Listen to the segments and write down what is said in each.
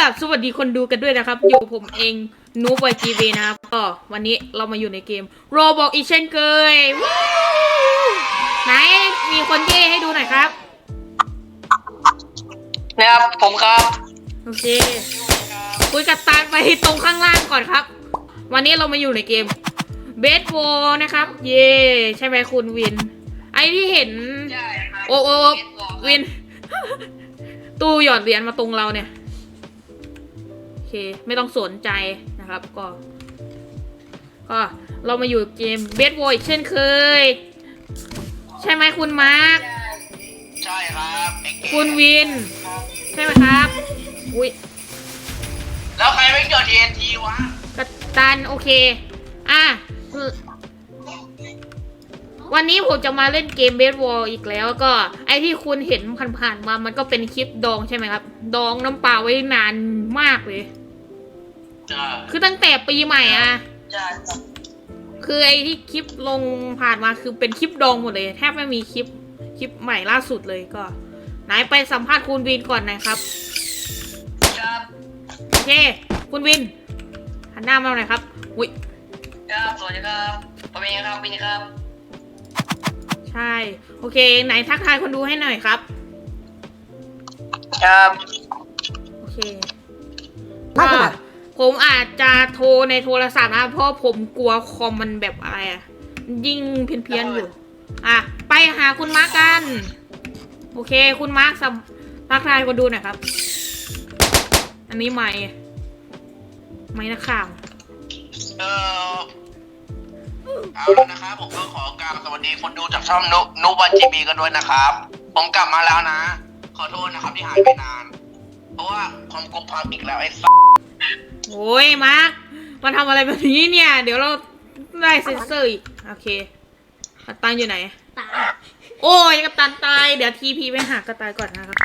กับสวัสดีคนดูกันด้วยนะครับ อยู่ผมเองนูบอยจีวีนะครับก็วันนี้เรามาอยู่ในเกมโรบอกอีกเช่นเคยวู้ไหนมีคนเย่ให้ดูหน่อยครับนะครับผมครับโอเคคุยกับตาลไปตรงข้างล่างก่อนครับ วันนี้เรามาอยู่ในเกมเบสโ l นะครับ เย่ใช่ไหมคุณวิน ไอที่เห็นใช่ครับโอ้โอ้โอ้วิน ตู้หยอดเหรียญมาตรงเราเนี่ยโอ เค ไม่ต้องสนใจนะครับ ก็ ก็เรามาอยู่เกมเบสโ l อีกเช่นเคย ใช่ไหมคุณมาร์คใช่ครับไอ้เกมคุณวิน ใช่ไหมครับ อุ้ยแล้วใครไม่เกี่ยว TNT วะกัปตันโอเค อะวันนี้ผมจะมาเล่นเกมเบสบอลอีกแล้วก็ไอที่คุณเห็นผ่านๆมา มันก็เป็นคลิปดองใช่ไหมครับ ดองน้ำปลาไว้นานมากเลย ใช่คือตั้งแต่ปีใหม่อะใช่คือไอที่คลิปลงผ่านมาคือเป็นคลิปดองหมดเลย แทบไม่มีคลิปคลิปใหม่ล่าสุดเลยก็ไหนไปสัมภาษณ์คุณวินก่อนนะครับครับโอเค คุณวินหันหน้ามาหน่อยครับอุ้ยครับสวัสดีครับผมเองครับวินครับ ใช่ โอเค ไหนทักทายคนดูให้หน่อยครับ ครับ โอเคไม่เป็นไรก็ ผมอาจจะโทรในโทรศัพท์นะ เพราะผมกลัวคอมมันแบบอะไรอะยิ่งเพี้ยนๆอยู่ อะ ไปหาคุณมาร์กกัน โอเค คุณมาร์กสัมทักทายคนดูหน่อยครับ อันนี้ไม่ไม่นักข่าวเออเอาแล้วนะครับ ผมก็ขอกราบสวัสดีคนดูจากช่องนุนุวันจีบีกันด้วยนะครับ ผมกลับมาแล้วนะ ขอโทษนะครับที่หายไปนาน เพราะว่าความกบพังอีกแล้วไอ้สัส โอ้ยมาร์กมาทำอะไรแบบนี้เนี่ย เดี๋ยวเราได้เซ็นเซอร์อีก โอเคกัปตันอยู่ไหน ตายโอ้ยกัปตันตาย เดี๋ยวทีพีไปหากระต่ายก่อนนะครับ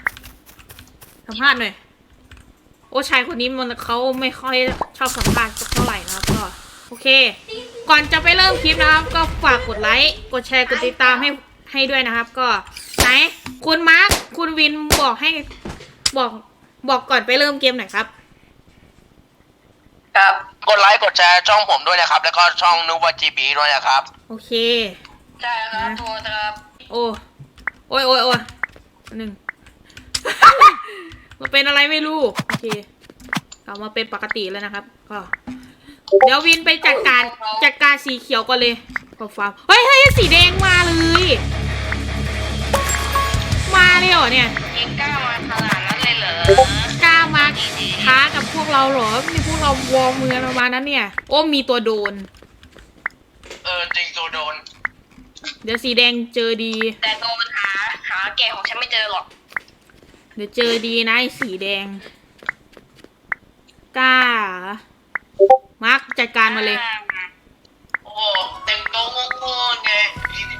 สัมภาษณ์หน่อย โอ้ชายคนนี้มันเขาไม่ค่อยชอบสัมภาษณ์สักเท่าไหร่นะครับก็โอเค ก่อนจะไปเริ่มคลิปนะครับ ก็ฝากกดไลค์กดแชร์กดติดตามให้ให้ด้วยนะครับ ก็ไหนคุณมาร์คคุณวินบอกให้บอกบอกก่อนไปเริ่มเกมหน่อยครับ ครับ กดไลค์กดแชร์ช่องผมด้วยนะครับ แล้วก็ช่องนุวันจีบีด้วยนะครับ โอเค ใช่ครับโทษครับ โอ้โอ้ยโอ้ยโอ้ยหนึ่งมันเป็นอะไรไม่รู้ โอเคกลับมาเป็นปกติแล้วนะครับ ก็ เดี๋ยววินไปจัดการจัดการสีเขียวก่อนเลยก็ฟาร์มเฮ้ยเฮ้ยสีแดงมาเลย มาเลยเหรอเนี่ยเองกล้ามาขนาดนั้นเลยเหรอกล้ามา ท้ากับพวกเราเหรอมีพวกเราวอร์มมือประมาณนั้นเนี่ย โอ้มีตัวโดน เออจริงโซโดน เดี๋ยวสีแดงเจอดี แต่โดนหาหาแกของฉันไม่เจอหรอก เดี๋ยวเจอดีนะไอ้สีแดงกล้าเหรอมาร์คจัดการมาเลย โอ้โหแต่งตัวงงๆไง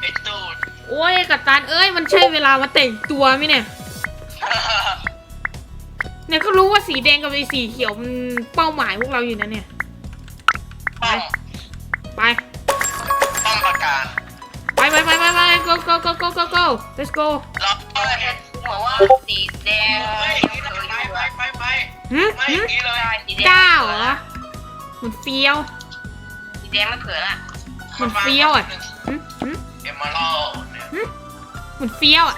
ไอ้ตูดโอ้ยกัปตันเอ้ยมันใช่เวลามาแต่งตัวไหมเนี่ย เนี่ยก็รู้ว่าสีแดงกับไอ้สีเขียวมันเป้าหมายพวกเราอยู่นะเนี่ย ป้อมไป ป้อมประกาศไปไปไปไปไป go go go go go go let's go ล็อกเปิดบอกว่าสีแดงไปไปไปไปหืมไม่หืมนี้เลยสีแดงเก้าเหรอมันเฟี้ยว สีแดงไม่เผื่อละมันเฟี้ยวอะหืมหืมเอมเมอรัลเนี่ยหืมมันเฟี้ยวอะ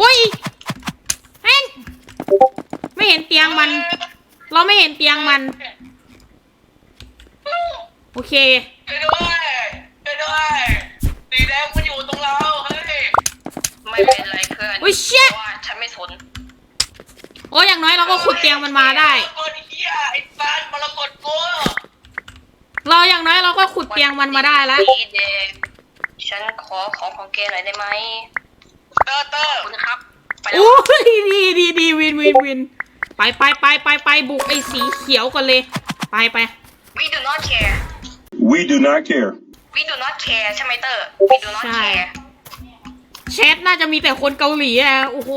อ๊ะอุ้ยแม่งไม่เห็นเตียงมัน เราไม่เห็นเตียงมัน โอเค ไปด้วยไปด้วยสีแดงมันอยู่ตรงเราเฮ้ยไม่เป็นไรเพื่อนอุ้ยเชี่ยว่าฉันไม่สนโอ้ยอย่างน้อยเราก็ขุดเตียงมันมาได้กดเฮียไอ้สันมรกตกูเราอย่างน้อยเราก็ขุดเตียงมันมาได้แล้ว สีแดงฉันขอของของแกหน่อยได้ไหม เตอร์เตอร์คุณครับไปแล้วโอ้ยดีดีดีวินวินวินไปไปไปไปไปบุกไอ้สีเขียวก่อนเลย ไปไป We do not care We do not care. We do not care ใช่ไหมเตอร์ We do not ใช่ care แชทน่าจะมีแต่คนเกาหลีอะโอ้โห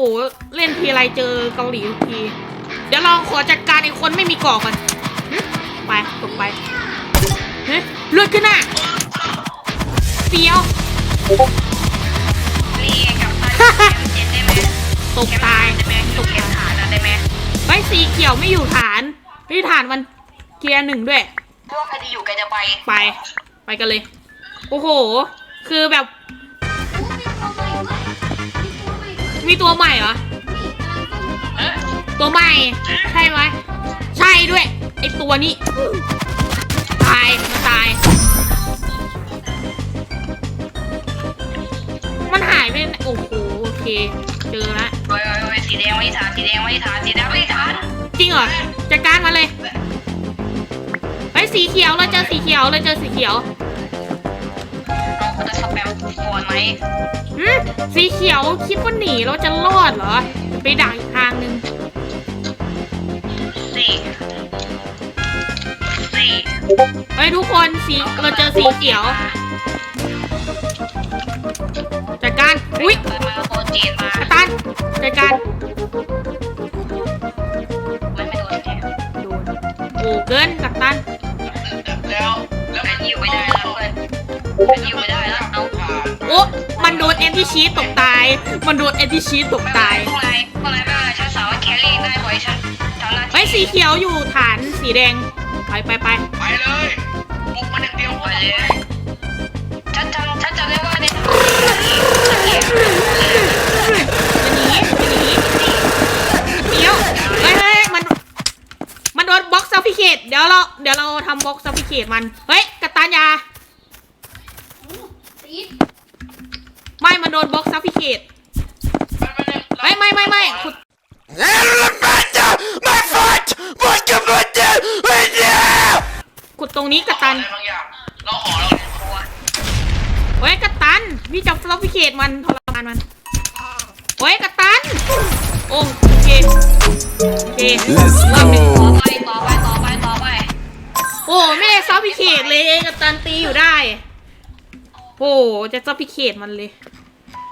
เล่นทีไรเจอเกาหลีทุกที เดี๋ยวเราขอจัดการไอ้คนไม่มีเกาะก่อนหึไปตกไปเฮ้ยเลือดขึ้นหน้าเฟี้ยว ตกตายได้ไหมตกแค่ฐานนะได้ไหมไอ้ยสีเขียวไม่อยู่ฐานไม่ฐานมันเกียร์หนึ่งด้วยเพราะว่าใครที่อยู่แกจะไป ไป ไปกันเลย โอ้โห คือแบบ มีตัวใหม่เหรอ ตัวใหม่ ใช่ไหม ใช่ด้วย ไอตัวนี้ ตาย มันตาย มันหายไปไหนโอ้โห โอเค เจอละ สีแดงไว้ที่ฐานสีแดงไว้ที่ฐานสีแดงไว้ที่ฐานจริงเหรอจัดการมาเลยไอ้ยสีเขียวเราเจอสีเขียวเราเจอสีเขียวเราจะสแปมก่อนไหมหืมสีเขียวคิดว่าหนีเราจะรอดเหรอ ไปดักอีกทางหนึ่งสี่สี่เฮ้ยทุกคนสีเราเจอสีเขียวจัดการอุ้ยเปิดมาโปร เจนมากัปตันจัดการไม่ไม่โดนแค่โดนโอ้เกินกัปตันแล้วแล้วแต่ยิวไม่ได้แล้วเพื่อนแต่ยิวไม่ได้แล้วเอาผ่านโอ้มันโดนเอนติชีตตกตาย มันโดนเอนติชีตตกตายพวกไรพวกไรไม่เป็นไรฉันสาวแครี่ได้บ่อยฉันทำหน้าที่เฮ้ยสีเขียวอยู่ฐานสีแดงไปไปไปไปเลยบุกมันอย่างเดียวไปเลยฉันจำฉันจำได้ว่าในทางที่ฉันเก็บ จะหนีจะหนีเดี๋ยวเฮ้ยเฮ้ยมัน มันโดนบล็อกซัฟฟิ เคตเดี๋ยวเราเดี๋ยวเราทำบล็อกซัฟฟิเคตมัน เฮ้ยกัปตันอยาไม่มันโดนบล็อกซัฟฟิเคตเฮ้ยไม่ไม่ไม่ขุด My foot! My foot! ขุดตรงนี้กัปตัน บางอย่างเราขอเราตัวเฮ้ยกัปตันพี่จับซัฟฟิเคตมันทรมานมันเฮ้ยกัปตัน โอ้โอเค โอเครอบหนึ่งต่ โอ้ไม่ได้ซัฟฟิเคตเลยกัปตันตีอยู่ได้ โอ้จะซัฟฟิเคตมันเลย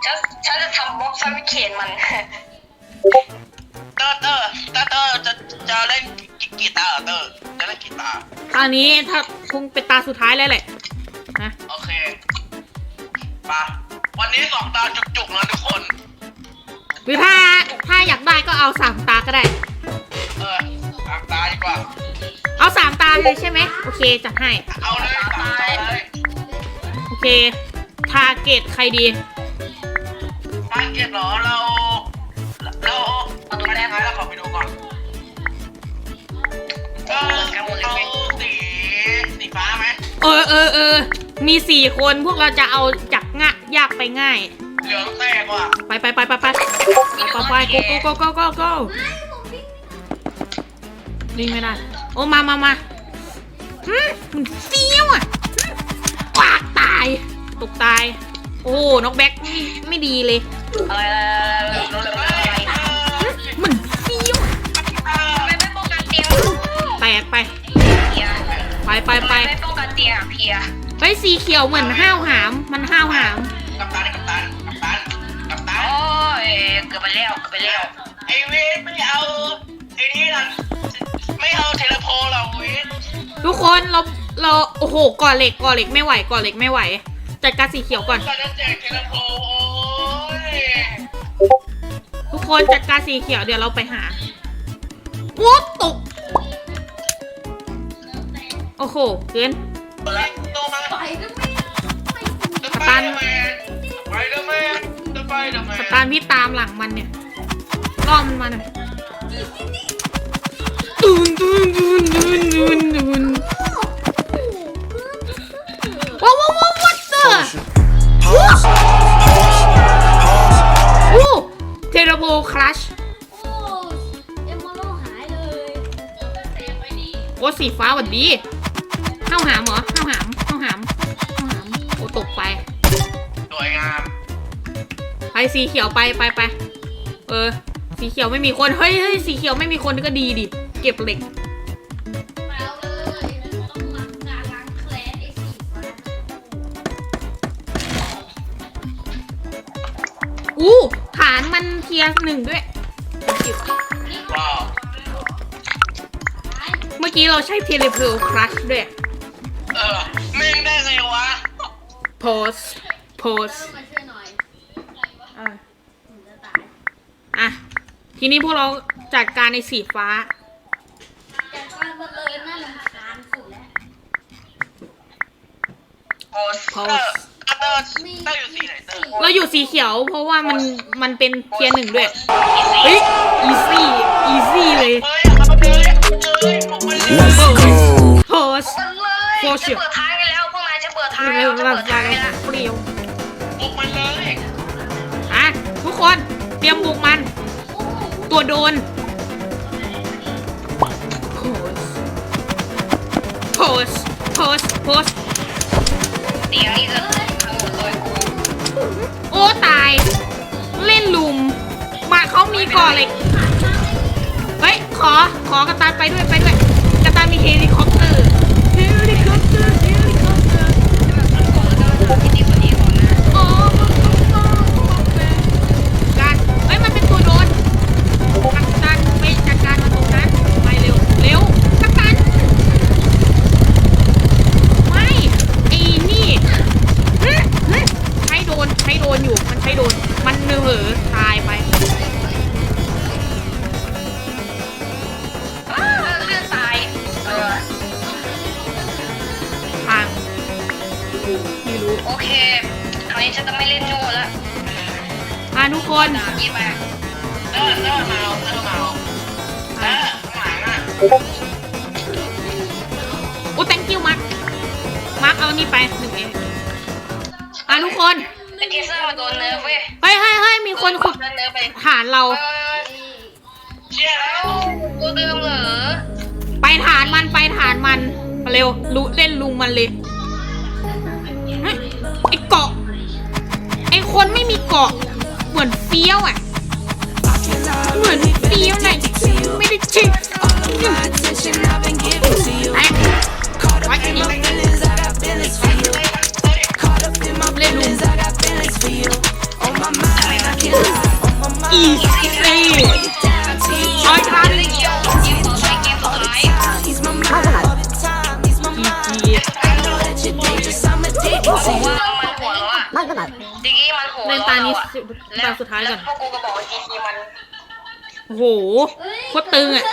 ฉันฉันจะทำบล็อกซับวิเคนมันเตอร์เตอร์เตอร์เตอร์จะจะเล่นกีตาร์เตอร์จะเล่นกีตาร์ตอนนี้ถ้าคงเป็นตาสุดท้ายแล้วแหละนะโอเคปะวันนี้สองตาจุกๆนะทุกคนหรือถ้าถ้าอยากได้ก็เอาสามตาก็ได้ เออสามตาดีกว่า เอาสามตาเลยใช่ไหมโอเคจัดให้ เอาเลยตายเลยโอเค ทาเกตใครดี ทาเกตเหรอเรา เราเอาตัวแรกนะเราขอไปดูก่อนเออเอาสีสีฟ้าไหมเออเออเออมีสี่คนพวกเราจะเอาจากง่ายยากไปง่าย เหลืองแตกว่ะไปไปไปไปไปไปไปโกโก้โกโก้โกโก้วิ่งไม่ได้ โอ้มามามาอืมมันเฟี้ยวอะอืมปากตาย ตกตาย โอ้นกแบ็กไม่ไม่ดีเลย อะไรอะไรอะไรอะไรมันเฟี้ยวอะทำไมไม่ป้องกันเตียงแตกไปเพียไปไปทำไปไมไม่ป้องกันเตียงเพียเฮ้ยสีเขียวเหมือนห้าวหาม มันห้าวหาม กับตันกับตันกับตันกับตันโอ้ยเกือบไปแล้วเกือบไปแล้วไอเวทไม่เอาไอ้นี่นะ ไม่เอาเทเลโพหรอกเวททุกคนเราเราโอ้โหก่อเหล็กก่อเหล็กไม่ไหวก่อเหล็กไม่ไหวจัดการสีเขียวก่อนก่อนจะแจกเทเลโพโอ้ยทุกคนจัดการสีเขียวเดี๋ยวเราไปหาโอ้ตกโอ้โหเกินแล้วโตมาไปก็ไม่ไม่สไปเดอร์แมนสไปเดอร์แมนสไปเดอร์แมสนตาร์พี่ตามหลังมันเนี่ยล่อมันมาหน่อย ตูนตูนตูนตูนตูนตูนว้าวว้าวว้าว what the โอ้เทเลโบคลัชโอ้เอ็มมโลหายเลยโอ้สีฟ้าหวัดดีเข้าหามเหรอเข้าหามเข้าหามเข้าหามโอ้ตกไปสวยงามไปสีเขียวไปไปไปเออสีเขียวไม่มีคนเฮ้ยเฮ้ยสีเขียวไม่มีคนก็ดีดิ เก็บเหล็ก เอาเลยต้องมาการล้างแคลนไอ้สีฟ้าอู้ฐานมันเทียร์หนึ่งด้วย ว้าวเมื่อกี้เราใช้เทเลเพลคลัชด้วยเออแม่งได้ไงวะโพสโพสมาช่วยหน่อยอะผมจะตาย อะ ทีนี้พวกเราจัดการในสีฟ้า จัดการมาเลยน่ารำคาญสุดแล้ว โพสเตอร์เตอร์เตอร์อยู่สีไหนเตอร์เราอยู่สีเขียวเพราะว่ามันมันเป็นเทียร์หนึ่งด้วย เฮ้ย อีซี่ อีซี่เลย เฮ้ยเอามาเลยเลยผมมาเลย Let's go. โพส มันเลยโฟร์เชีจะยเปิดทางกันแล้วพวกนายจะเปิดทางเร็แล้ววจะแบบเปิดใจทางกันแล้วเปรี้ยวบุกมันเลยอะทุกคน เตรียมบุกมัน ตัวโดน โพส โพส โพส โพส เตียงนี่จะทั้งหมดเลยโอ้ตาย เล่นลุม มาเขามีก่อเหล็ก เฮ้ย ขอ ขอกระตายไปด้วย ไปด้วยกระตายมีเฮลิคอป อะโอ้ thank you มาร์คมาร์คเอานี่ไปหนึ่งเองอะทุกคนไอ้ทีเซอร์มาโดนเนิร์ฟเว้ยเฮ้ยเฮ้ยเฮ้ยมีคนขุดโดนเนิร์ฟไปฐานเรา เออเชี่ยแล้วตัวเดิมเหรอไปฐานมันไปฐานมันมาเร็วลุเล่นลุงมันเลยเฮ้ยไอเกาะไอคนไม่มีเกาะเหมือนเฟี้ยวอะ เหมือนเฟี้ยวไหนไม่ได้ชิงไอ้ไว้อันนี้เล่นลุงอีซี่ร้อยครั้งไม่ได้เกี่ยวเกมต่อไปเกมสุดอีซี่มันหัวเราะอะดิกี้มันหัวเล่นตานี้เราอะสุดตาสุดท้ายก่อน แล้วพวกกูก็บอกว่าจีจีมันโอ้โหโคตรตึงอะ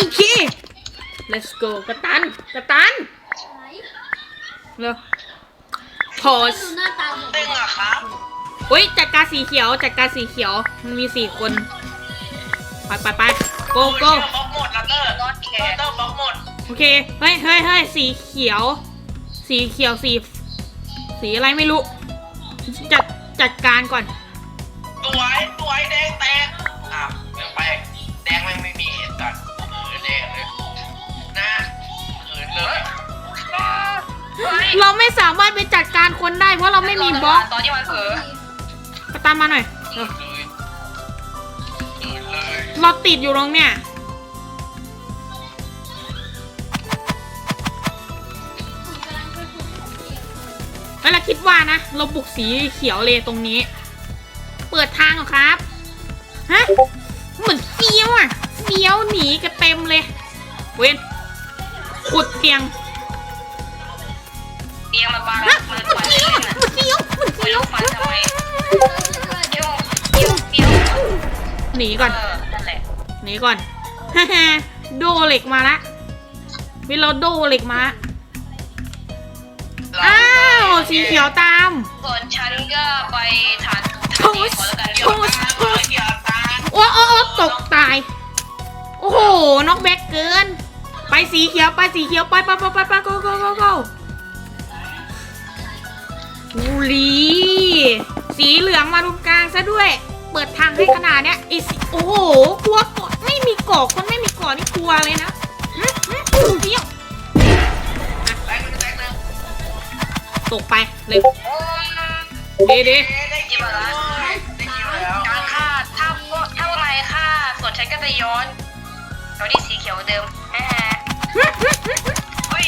อเค let's go กระตันกระตันเร็วพอสดูหน้าตาเหมือนตึงอะครับเฮ้ยจัดการสีเขียวจัดการสีเขียวมันมีสี่คน ไปไปไปโกโก้บล็อกหมดแล้วเตอร์รอดแกเตอร์บล็อกหมดโอเค เฮ้ยเฮ้ยเฮ้ยสีเขียว สีเขียวสี สีอะไรไม่รู้ จัดจัดการก่อน เราไม่สามารถไปจัดการคนได้ เพราะเราไม่มีบล็อกตอนที่มันเผลอกระตามมาหน่อยเร็วเลยเออเลยเราติดอยู่ตรงเนี้ยแล้วเราคิดว่านะ เราบุกสีเขียวเลยตรงนี้ เปิดทางเหรอครับ ฮะ เหมือนเฟี้ยวอะเฟี้ยวหนีกันเต็มเลย เว้นขุดเตียง เตียงมันบางฮะมันเหมือนฟันเฟี้ยวเล่นอะอะเหมือนเฟี้ยวเหมือนไม่เฟี้ยวรู้ฟันทำไมเปี้ยวเปี้ยวเปี้ยวหนีก่อน เออนั่นแหละหนีก่อนฮ่าฮ่าโดเหล็กมาละวิเราโดเหล็กมาอ้าวสีเขียวตาม ส่วนฉันก็ไปทานโททานเองสก่อนแล้วกันโทสโทสเกี่ยวตาโอ้โอ้โอ้ตกตาย โอ้โหน็อกแบ็กเกิน ไปสีเขียวไปสีเขียวไปไปไปไปไป go go go go อุลีสีเหลืองมาตรงกลางซะด้วย เปิดทางให้ขนาดเนี้ยอสีโอ้โหกลัวเกาะไม่มีเกาะคนไม่มีเกาะนี่กลัวเลยนะหึเดี๋ยวตกตกไปเลยโอ้ยดีดีเอ๊ะได้กินมาแล้วได้กินมาแล้วการฆ่าถ้าพวกถ้าวันไหนฆ่าส่วนฉันก็จะย้อนตอนนี้สีเขียวเดิมฮะหึหึหึหึเฮ้ย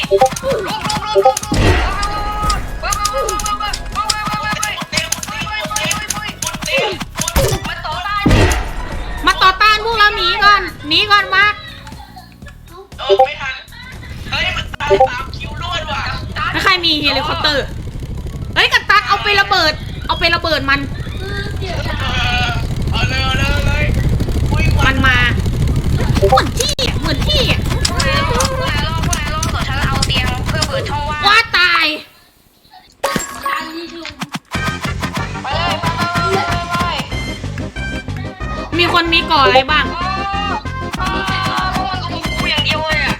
คนมีก่ออะไรบ้างอ๋อพวกมันลุมกูอย่างเดียวเลยอะ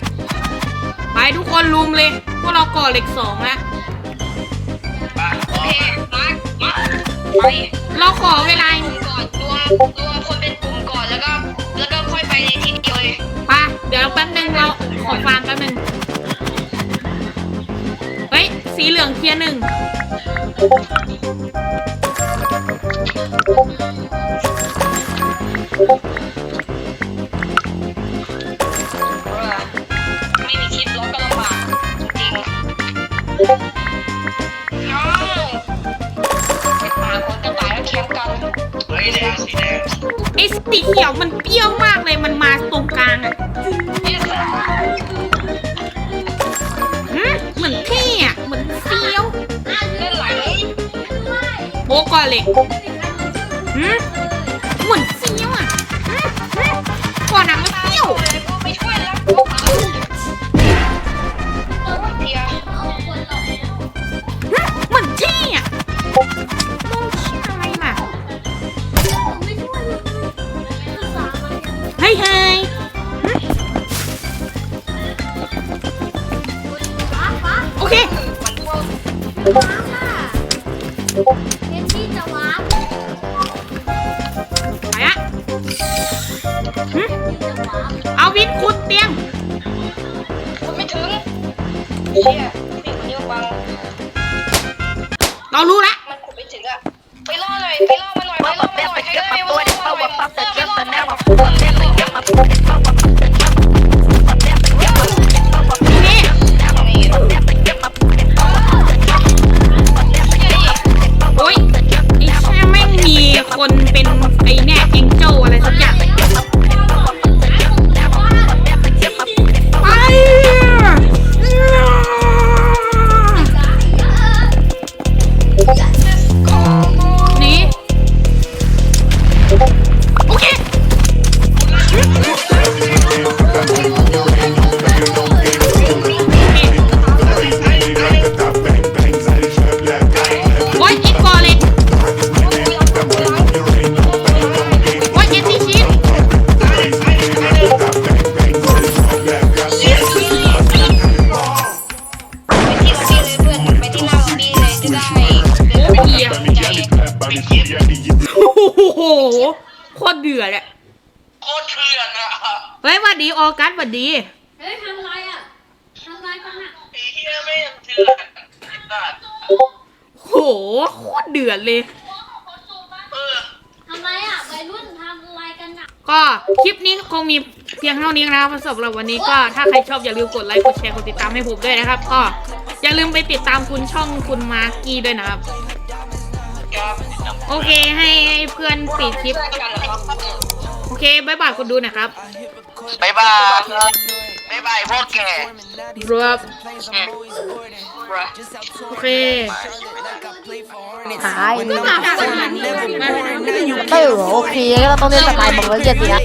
ไปทุกคนลุมเลย พวกเราก่อเหล็กสองแล้วไปโอเคมาร์คมาไปเราขอเวลาก่อนรวมรวมคนเป็นกลุ่มก่อนแล้วก็แล้วก็ค่อยไปในทีเดียวเลยไปเดี๋ยวแป๊บนึงเราขอฟาร์มแป๊บนึงเฮ้ยสีเหลืองเคลียร์หนึ่งเออ ไม่มีชิปล็อกก็ลำบากจริงๆน้องป่าคนกระตายแล้วแคมป์กันเฮ้ยแดงสีแดงไอ้สีเขียวมันเปรี้ยวมากเลยมันมาตรงกลางอะเอ๊ะหืมเหมือนเท่อะเหมือนเฟี้ยวเล่นไหลโบกอนเหล็กหืม ออกัสหวัดดี เฮ้ยทำไรอะทำไรกันอะไอ้เหี้ยไม่ยังเถื่อนไอ้สัตว์โหโคตรเดือดเลย เออทำไรอะวัยรุ่นทำไรกันอะ ก็คลิปนี้คงมีเพียงเท่านี้นะครับสำหรับวันนี้ก็ถ้าใครชอบอย่าลืมกดไลค์กดแชร์กดติดตามให้ผมด้วยนะครับ ก็อย่าลืมไปติดตามคุณช่องคุณมาร์กี้ด้วยนะครับครับโอเคให้ให้เพื่อนปิดคลิปกันเหรอครับ โอเคบายบายคนดูนะครับ บ๊ายบายบ๊ายบายพวกแกครับโอเคหายก็มาจากไหนเนี่ยเออโอเคงั้นเราต้องเล่นสไตล์บอกว่าเจ็ดสินะ